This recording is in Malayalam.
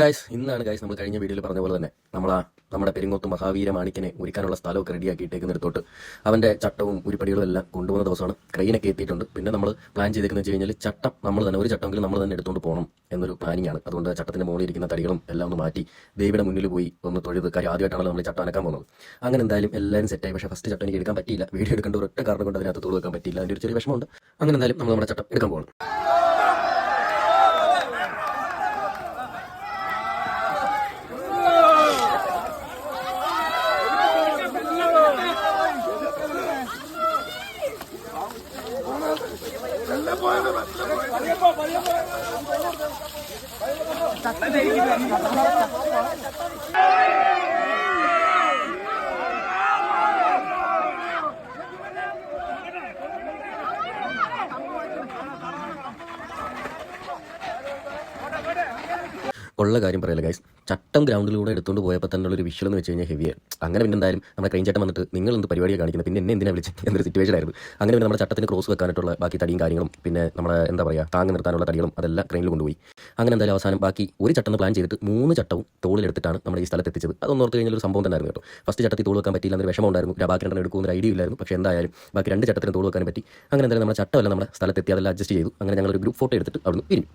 ഗായ്സ് ഇന്നാണ് ഗായ്സ് നമ്മൾ കഴിഞ്ഞ വീഡിയോയിൽ പറഞ്ഞ പോലെ തന്നെ നമ്മൾ ആ നമ്മുടെ പെരിങ്ങോത്ത് മഹാവീര മാണിക്കനെ ഒരുക്കാനുള്ള സ്ഥലമൊക്കെ റെഡിയാക്കിയിട്ടേക്കുന്നിടത്തോട്ട് അവന്റെ ചട്ടവും ഉരുപ്പടികളും എല്ലാം കൊണ്ടുപോകുന്ന ദിവസമാണ്. ക്രെയിനൊക്കെ എത്തിയിട്ടുണ്ട്. പിന്നെ നമ്മൾ പ്ലാൻ ചെയ്തേക്കുന്നത് വെച്ച് കഴിഞ്ഞാൽ ചട്ടം നമ്മൾ തന്നെ ഒരു ചട്ടമെങ്കിലും നമ്മൾ തന്നെ എടുത്തുകൊണ്ട് പോകണം എന്നൊരു പ്ലാനിങ് ആണ്. അതുകൊണ്ട് ചട്ടത്തിന്റെ മുകളിൽ ഇരിക്കുന്ന തടികളും എല്ലാം ഒന്ന് മാറ്റി ദേവിയുടെ മുന്നിൽ പോയി ഒന്ന് തൊഴുത് കാര്യം ആദ്യമായിട്ടാണല്ലോ നമ്മൾ ചട്ടം അനക്കാൻ പോകുന്നത്. അങ്ങനെ എന്തായാലും എല്ലാവരും സെറ്റായി പക്ഷേ ഫസ്റ്റ് ചട്ടം എനിക്ക് എടുക്കാൻ പറ്റിയില്ല. വീഡിയോ എടുക്കേണ്ട ഒരൊറ്റ കാരണം കൊണ്ട് അതിനകത്ത് തുറു വെക്കാൻ പറ്റിയില്ല. അതിന്റെ ഒരു ചെറിയ വിഷമമുണ്ട്. അങ്ങനെ എന്തായാലും നമ്മൾ നമ്മുടെ ചട്ടം എടുക്കാൻ പോകണം Thank you. ഉള്ള കാര്യം പറയല്ല ഗൈസ് ചട്ടം ഗ്രൗണ്ടിലൂടെ എടുത്തുകൊണ്ട് പോയപ്പോൾ തന്നെ ഒരു വിഷ്വൽ എന്ന് വെച്ച് കഴിഞ്ഞാൽ ഹെവിയാണ് അങ്ങനെ പിന്നെ എന്തായാലും നമ്മുടെ ക്രൈം ചട്ടം വന്നിട്ട് നിങ്ങൾ എന്ത് പരിപാടിയാണ് കാണിക്കുന്നത് പിന്നെ എന്നെ എന്തിനാ വിളിച്ചത് എന്നൊരു സിറ്റുവേഷൻ ആയിരുന്നു. അങ്ങനെ പിന്നെ നമ്മുടെ ചട്ടത്തിന് ക്രോസ് വെക്കാനായിട്ടുള്ള ബാക്കി തടിയും കാര്യങ്ങളും പിന്നെ നമ്മുടെ എന്താ പറയുക താങ്ങ് നിർത്താനുള്ള തടികളും അതെല്ലാം ക്രെയിനിൽ കൊണ്ടുപോയി. അങ്ങനെ എന്തായാലും അവസാനം ബാക്കി ഒരു ചട്ടം പ്ലാൻ ചെയ്തിട്ട് മൂന്ന് ചട്ടവും തോളിലെടുത്തിട്ടാണ് നമ്മൾ ഈ സ്ഥലത്ത് എത്തിച്ചത്. അതൊന്നും ഓർത്ത് കഴിഞ്ഞാൽ ഒരു സംഭവം തന്നെ ആയിരുന്നു കേട്ടോ. ഫസ്റ്റ് ചട്ടത്തിൽ തോൾ വെക്കാൻ പറ്റിയില്ല എന്നൊരു വിഷമം ഉണ്ടായിരുന്നു. ബാക്കി രണ്ടെണ്ണം എടുക്കുന്ന ഒരു ഐഡിയ ഇല്ലായിരുന്നു. പക്ഷേ എന്തായാലും ബാക്കി രണ്ട് ചട്ടത്തിന് തോൾ വെക്കാൻ പറ്റി. അങ്ങനെ എന്തായാലും നമ്മുടെ ചട്ടമല്ല നമ്മുടെ സ്ഥലത്തെത്തി അതെല്ലാം അഡ്ജസ്റ്റ് ചെയ്തു. അങ്ങനെ ഞങ്ങൾ ഒരു ഗ്രൂപ്പ് ഫോട്ടോ എടുത്തിട്ട് അവിടുന്ന് പിരിഞ്ഞു